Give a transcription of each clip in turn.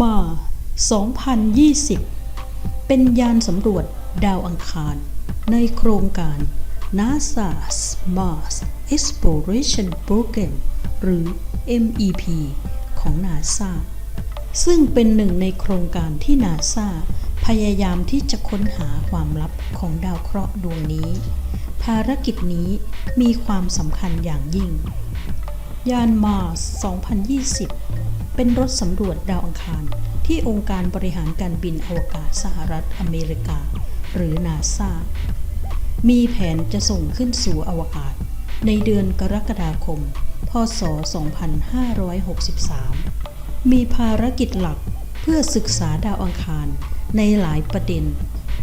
มา 2020 เป็นยานสำรวจดาวอังคาร ในโครงการ NASA's Mars Exploration Program หรือ MEP ของ NASA ซึ่งเป็นหนึ่งในโครงการที่ NASA พยายามที่จะค้นหาความลับของดาวเคราะห์ดวงนี้ ภารกิจนี้มีความสำคัญอย่างยิ่ง ยาน Mars 2020 เป็นรถสำรวจดาวอังคาร ที่องค์การบริหารการบินอวกาศสหรัฐอเมริกา หรือ NASA มีแผนจะส่งขึ้นสู่อวกาศ ในเดือนกรกฎาคม พศ 2563 มีภารกิจหลักเพื่อศึกษาดาวอังคารในหลายประเด็น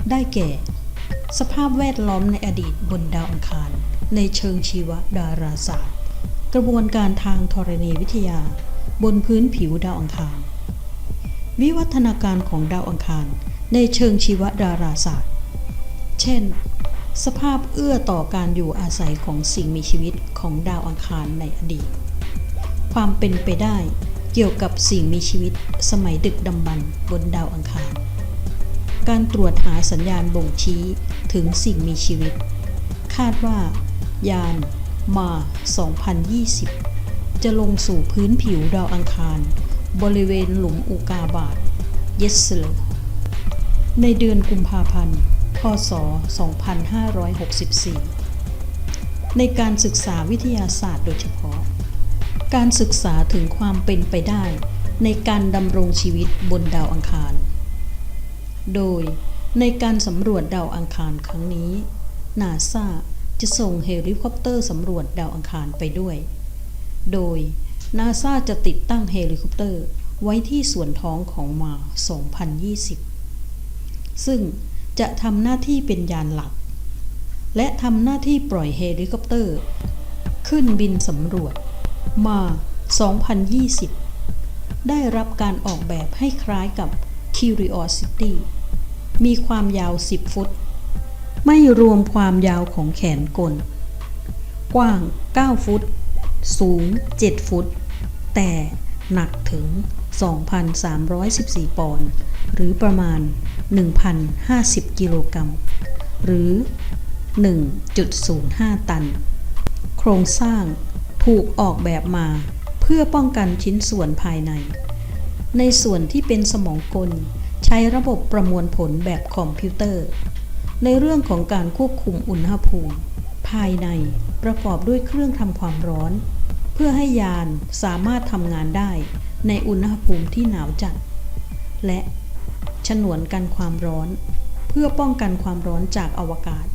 ได้แก่ สภาพแวดล้อมในอดีตบนดาวอังคาร ในเชิงชีวดาราศาสตร์ กระบวนการทางธรณีวิทยา บนพื้นผิวดาวอังคาร วิวัฒนาการของดาวอังคารในเชิงชีวดาราศาสตร์ เช่น สภาพเอื้อต่อการอยู่อาศัยของสิ่งมีชีวิตของดาวอังคารในอดีต ความเป็นไปได้เกี่ยวกับสิ่งมีชีวิตสมัยดึกดำบรรพ์บนดาวอังคาร การตรวจหาสัญญาณบ่งชี้ถึงสิ่งมีชีวิต คาดว่า ยานมา 2020 จะลงสู่พื้นผิวดาวอังคาร บริเวณหลุมอุกาบาตเยสเลอร์ในเดือนกุมภาพันธ์ พศ 2564 ในการศึกษาวิทยาศาสตร์โดยเฉพาะ การศึกษาถึงความเป็นไปได้ในการดำรงชีวิตบนดาวอังคาร โดยในการสำรวจดาวอังคารครั้งนี้ นาซาจะส่งเฮลิคอปเตอร์สำรวจดาวอังคารไปด้วย โดยนาซาจะติดตั้งเฮลิคอปเตอร์ไว้ที่ส่วนท้องของมา 2020 ซึ่งจะทำหน้าที่เป็นยานหลัก และทำหน้าที่ปล่อยเฮลิคอปเตอร์ ขึ้นบินสำรวจมา 2020 ได้รับการออกแบบให้คล้ายกับ Curiosity มีความยาว 10 ฟุต ไม่รวมความยาวของแขนกล กว้าง 9 ฟุต สูง 7 ฟุต แต่หนักถึง 2,314 ปอนด์ หรือประมาณ 1,050 กิโลกรัม หรือ 1.05 ตัน โครงสร้างถูกออกแบบมาเพื่อป้องกันชิ้นส่วนภายใน ในส่วนที่เป็นสมองกล ใช้ระบบประมวลผลแบบคอมพิวเตอร์ ในเรื่องของการควบคุมอุณหภูมิ ภายในประกอบด้วยเครื่องทำความร้อน เพื่อให้ยานสามารถทำงานได้ในอุณหภูมิที่หนาวจัด และฉนวนกันความร้อน เพื่อป้องกันความร้อนจากอวกาศ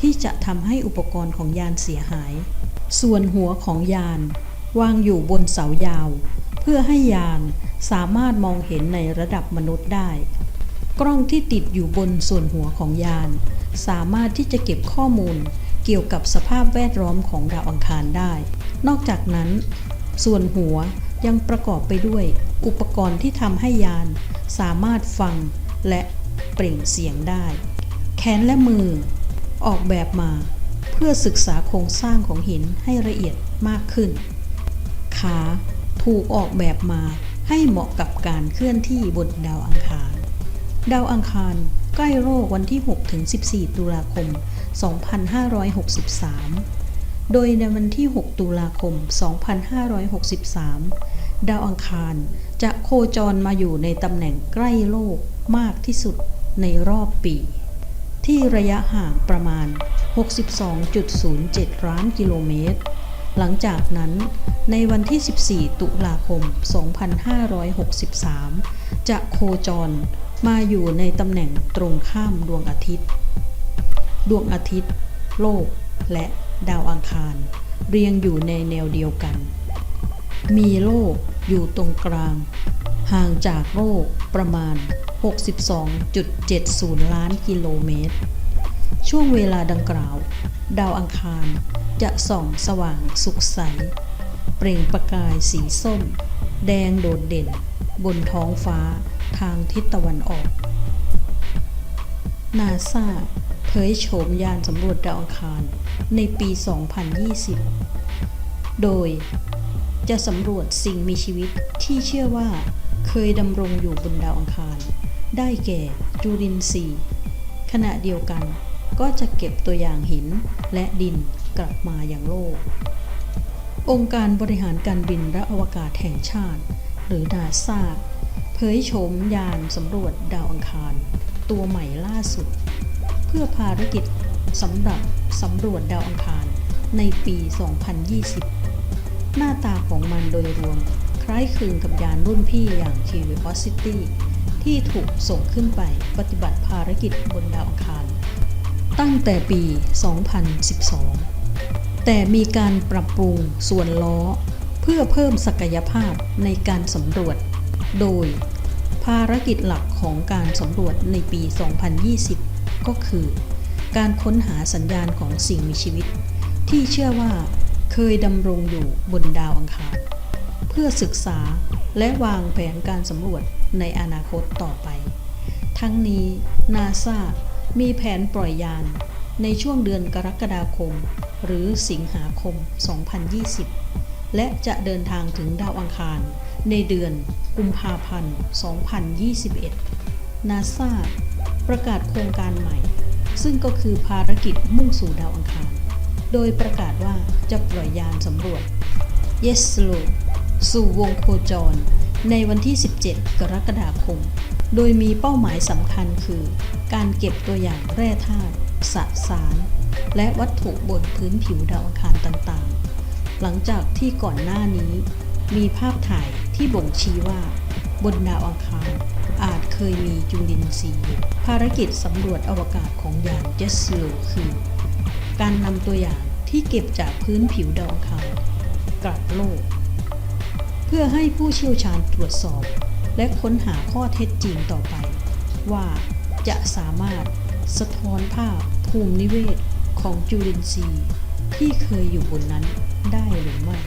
ที่จะทำให้อุปกรณ์ของยานเสียหาย ส่วนหัวของยาน วางอยู่บนเสายาว เพื่อให้ยานสามารถมองเห็นในระดับมนุษย์ได้ กล้องที่ติดอยู่บนส่วนหัวของยาน สามารถที่จะเก็บข้อมูล เกี่ยวกับสภาพแวดล้อมของดาวอังคารได้ นอกจากนั้น ส่วนหัวยังประกอบไปด้วย อุปกรณ์ที่ทำให้ยาน สามารถฟังและเปล่งเสียงได้ แขนและมือ ออกแบบมา เพื่อศึกษาโครงสร้างของหินให้ละเอียดมากขึ้น ขาถูกออกแบบมาให้เหมาะกับการเคลื่อนที่บนดาวอังคาร ดาวอังคาร ใกล้โลกวันที่6-14 ตุลาคม 2563 โดยในวันที่ 6 ตุลาคม 2563 ดาวอังคารจะโคจรมาอยู่ในตำแหน่งใกล้โลกมากที่สุดในรอบปี ที่ระยะห่างประมาณ 62.07 ล้านกิโลเมตร หลังจากนั้นในวันที่ 14 ตุลาคม 2563 จะโคจร มาอยู่ในตำแหน่งตรงข้ามดวงอาทิตย์ ดวงอาทิตย์ โลก และดาวอังคาร เรียงอยู่ในแนวเดียวกัน มีโลกอยู่ตรงกลาง ห่างจากโลกประมาณ 62.70 ล้านกิโลเมตร ช่วงเวลาดังกล่าว ดาวอังคารจะส่องสว่างสุขใส เปล่งประกายสีส้ม แดงโดดเด่น บนท้องฟ้า ทางทิศตะวันออก นาซาเผยโฉมยานสำรวจดาวอังคาร ในปี 2020 โดยจะสำรวจสิ่งมีชีวิตที่เชื่อว่าเคยดำรงอยู่บนดาวอังคาร ได้แก่จุลินทรีย์ขณะเดียวกันก็จะเก็บตัวอย่างหินและดินกลับมาอย่างโลก องค์การบริหารการบินและอวกาศแห่งชาติ หรือนาซา เผยโฉมยานสำรวจดาวอังคาร ตัวใหม่ล่าสุด เพื่อภารกิจสำหรับสำรวจดาวอังคารในปี 2020 หน้าตาของมันโดยรวม คล้ายคลึงกับยานรุ่นพี่อย่าง Curiosity ที่ถูกส่งขึ้นไปปฏิบัติภารกิจบนดาวอังคาร ตั้งแต่ปี 2012 แต่มีการปรับปรุงส่วนล้อ เพื่อเพิ่มศักยภาพในการสำรวจ โดย ภารกิจหลักของการสำรวจในปี 2020 ก็คือ การค้นหาสัญญาณของสิ่งมีชีวิต ที่เชื่อว่าเคยดำรงอยู่บนดาวอังคาร เพื่อศึกษาและวางแผนการสำรวจในอนาคตต่อไป ทั้งนี้นาซามีแผนปล่อยยานในช่วงเดือนกรกฎาคม หรือสิงหาคม 2020 และจะเดินทางถึงดาวอังคาร ในเดือนกุมภาพันธ์ 2021 นาซาประกาศโครงการใหม่ ซึ่งก็คือภารกิจมุ่งสู่ดาวอังคาร โดยประกาศว่าจะปล่อยยานสำรวจ Yes Slow สู่วงโคจร ในวันที่ 17 กรกฎาคม โดยมีเป้าหมายสำคัญคือ การเก็บตัวอย่างแร่ธาตุสสาร และวัตถุบนพื้นผิวดาวอังคารต่างๆ หลังจากที่ก่อนหน้านี้ มีภาพถ่าย ที่บ่งชี้ว่า บนดาวอังคารอาจเคยมีจุลินทรีย์ ภารกิจสำรวจอวกาศของยานเจสโลคือ การนำตัวอย่างที่เก็บจากพื้นผิวดาวอังคารกลับโลก เพื่อให้ผู้เชี่ยวชาญตรวจสอบ และค้นหาข้อเท็จจริงต่อไป ว่าจะสามารถสะท้อนภาพภูมินิเวศของจุลินทรีย์ที่เคยอยู่บนนั้นได้หรือไม่